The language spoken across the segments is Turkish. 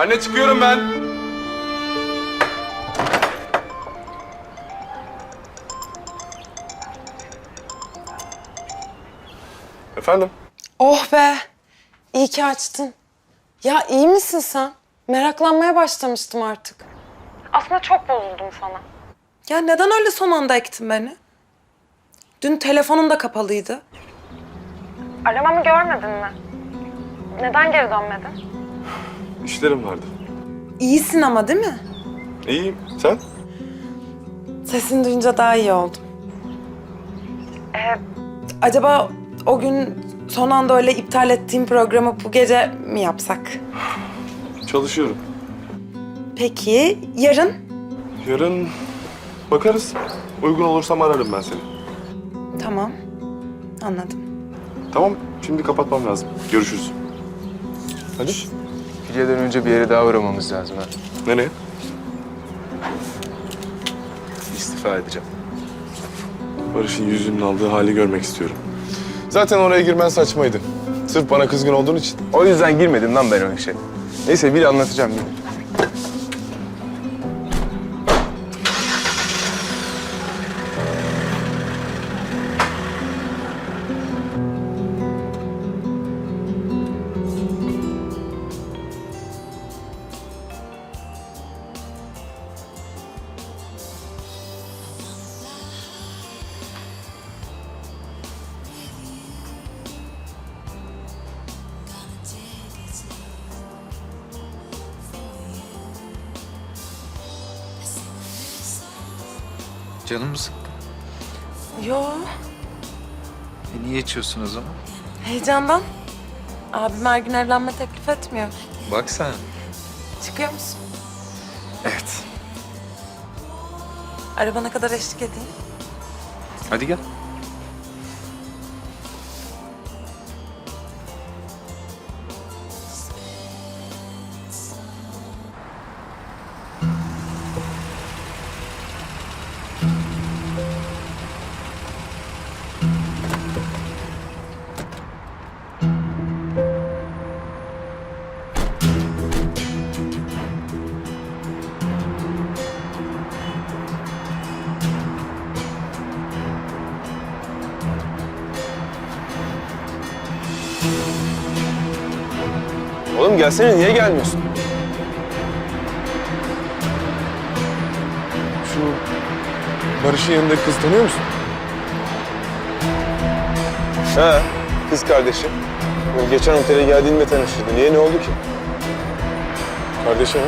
Anne çıkıyorum ben. Efendim? Oh be. İyi ki açtın. Ya iyi misin sen? Meraklanmaya başlamıştım artık. Aslında çok bozuldum sana. Ya neden öyle son anda ektin beni? Dün telefonun da kapalıydı. Aramamı görmedin mi? Neden geri dönmedin? İşlerim vardı. İyisin ama değil mi? İyiyim. Sen? Sesini duyunca daha iyi oldum. Ee, acaba o gün son anda öyle iptal ettiğim programı bu gece mi yapsak? Çalışıyorum. Peki yarın? Yarın bakarız. Uygun olursam ararım ben seni. Tamam. Anladım. Tamam. Şimdi kapatmam lazım. Görüşürüz. Hadi. Geceden önce bir yere daha uğramamız lazım ha. Nereye? İstifa edeceğim. Barış'ın yüzünün aldığı hali görmek istiyorum. Zaten oraya girmen saçmaydı. Sırf bana kızgın olduğun için. O yüzden girmedim lan ben o işe. Neyse bir anlatacağım bir. Canım mı sıkkın? Yo, E niye içiyorsun o zaman? heyecandan. Abim her gün evlenme teklif etmiyor. Bak sen. Çıkıyor musun? Evet. Arabana kadar eşlik edeyim. Hadi gel. Oğlum gelsene niye gelmiyorsun? Şu Barış'ın yanındaki kız tanıyor musun? Ha kız kardeşim. O geçen otele geldiğinde tanışırdı. Niye ne oldu ki? Kardeşi mi?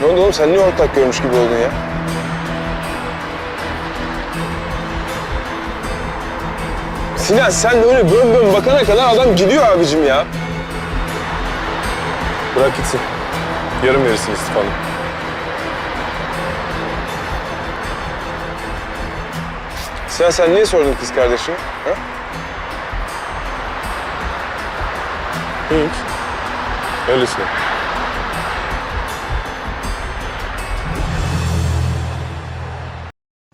Ne oldu oğlum sen niye ortak görmüş gibi oldun ya? Sinan sen öyle bön bön bakana kadar adam gidiyor abicim ya. Bırak gitsin. Yarın verirsin istifanı. Sinan sen niye sordun kız kardeşine? Ha? Hiç. Öylesine.